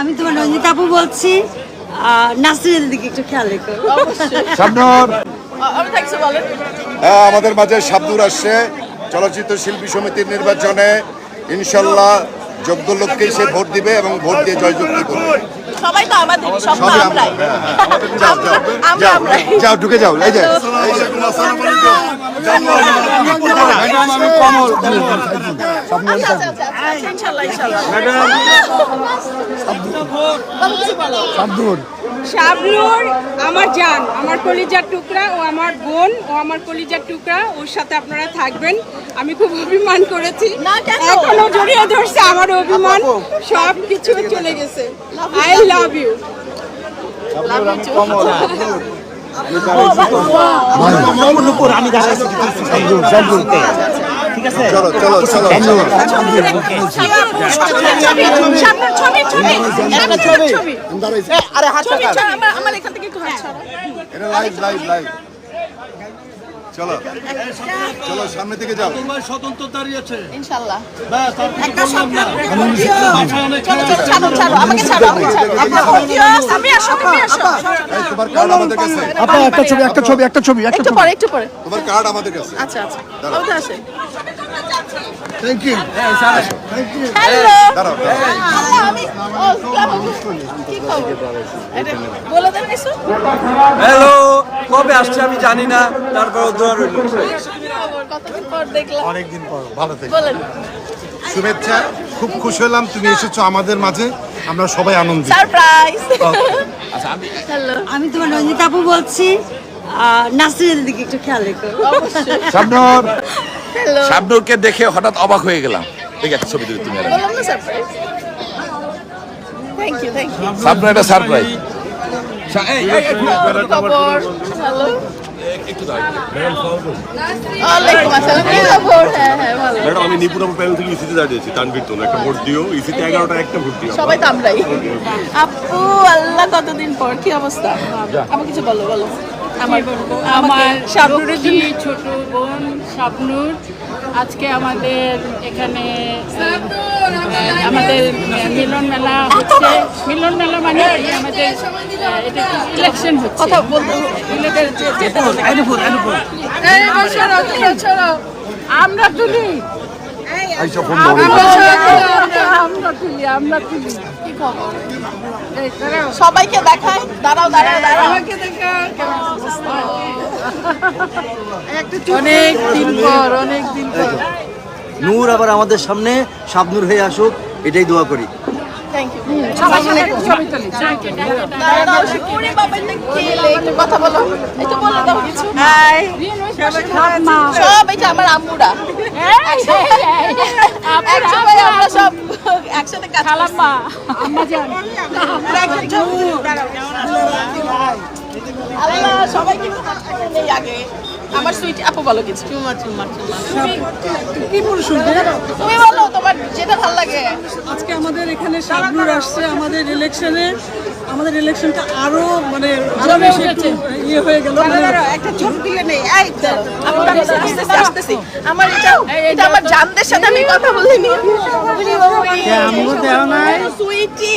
আমি তোমার রঞ্জিত আপু বলছি নাসরিনের দিকে একটু খেয়াল রেখো। শাবনূর। হ্যাঁ, আমাদের মাঝে শাবদুর আসছে চলচ্চিত্র শিল্পী সমিতির নির্বাচনে। ইনশাল্লাহ যোগ্য লোককেই সে ভোট দিবে এবং ভোট দিয়ে জয়যুক্তি করবে। সবাই তো আমাদের সব আমরাই। যাও ঢুকে যাও। এই যে। শাবনুর আমার জান আমার কলিজার টুকরা ও আমার বোন ও আমার কলিজার টুকরা ওর সাথে আপনারা থাকবেন। আমি খুব অভিমান করেছি। না, এখনও জড়িয়ে ধরছে আমার অভিমান। সব কিছু চলে গেছে। আই লাভ ইউ সামনে থেকে যাও স্বতন্ত্র আমি তোমার কার্ড আমাদের কাছে। আপা একটা ছবি একটা ছবি একটা ছবি একটা একটু পরে একটু পরে। তোমার কার্ড আমাদের কাছে। আচ্ছা আচ্ছা। ওটা আসে থ্যাংক ইউ হ্যালো দাঁড়াও। আমি ও কি খবর? এটা বলে দেন কিছু। হ্যালো কবে আসছে আমি জানি না। তারপর দোয়া রইল কতদিন পর দেখলাম। অনেকদিন পর ভালো থেকে। বলেন। শুভেচ্ছা। খুব খুশি হলাম তুমি এসেছ আমাদের মাঝে। আমরা সবাই আনন্দিত। সারপ্রাইজ হ্যালো আমি তোমার রঞ্জিত আপু বলছি। নাসরিনের দিকে একটু খেয়াল রেখো। শাবনূর। হ্যালো শাবনুরকে দেখে হঠাৎ অবাক হয়ে গেলাম। ঠিক আছে ছবি তুলি তুমি আর আমি। বললাম না surprise thank you thank you surprise হ্যাঁ হ্যাঁ ভালো। ম্যাডাম আমি নিপুরাম প্যানেল থেকে ইসিতে দাঁড়িয়েছি তানভীর তো একটা ভোট দিও। ইসিতে এগারোটা একটা ভোট দিও সবাই তো আমরাই। আপু আল্লাহ কতদিন পর? কি অবস্থা? আমার কিছু বলো বলো। আমার আমার শাবনুরের ছোট বোন শাবনুর আজকে আমাদের এখানে আমাদের মিলন মেলা হচ্ছে। মিলন মেলা মানে আমাদের এটা ইলেকশন হচ্ছে? কথা বলতে আমরা তুলি। আমরা আমরা তুলি আমরা তুলি। কি খবর? এই দাঁড়াও। সবাইকে দেখাই। দাঁড়াও দাঁড়াও দাঁড়াও। দেখা অনেক দিন পর অনেক দিন পর। নূর আবার আমাদের সামনে শাবনূর হয়ে আসুক এটাই দোয়া করি। কথা বলো? একটু বলে দাও কিছু। সব এটা আমার আম্মুরা। একসময় আমরা সব একসাথে খালাম্মা। আল্লাহ। সবাইকে আগে। আমার সুইট আপু বলো কিছু। চুমা চুমা চুমা। কি বল শুনতে তুমি বলো তোমার যেটা ভালো লাগে। আজকে আমাদের এখানে শাবনুর আসছে আমাদের ইলেকশনে আমাদের ইলেকশনটা আরও মানে আরও বেশি ইয়ে হয়ে গেল। একটা চোখ দিলে নেই। এই আসতেছি আমার এটা এটা আমার জানদের সাথে আমি কথা বলিনি। সুইটি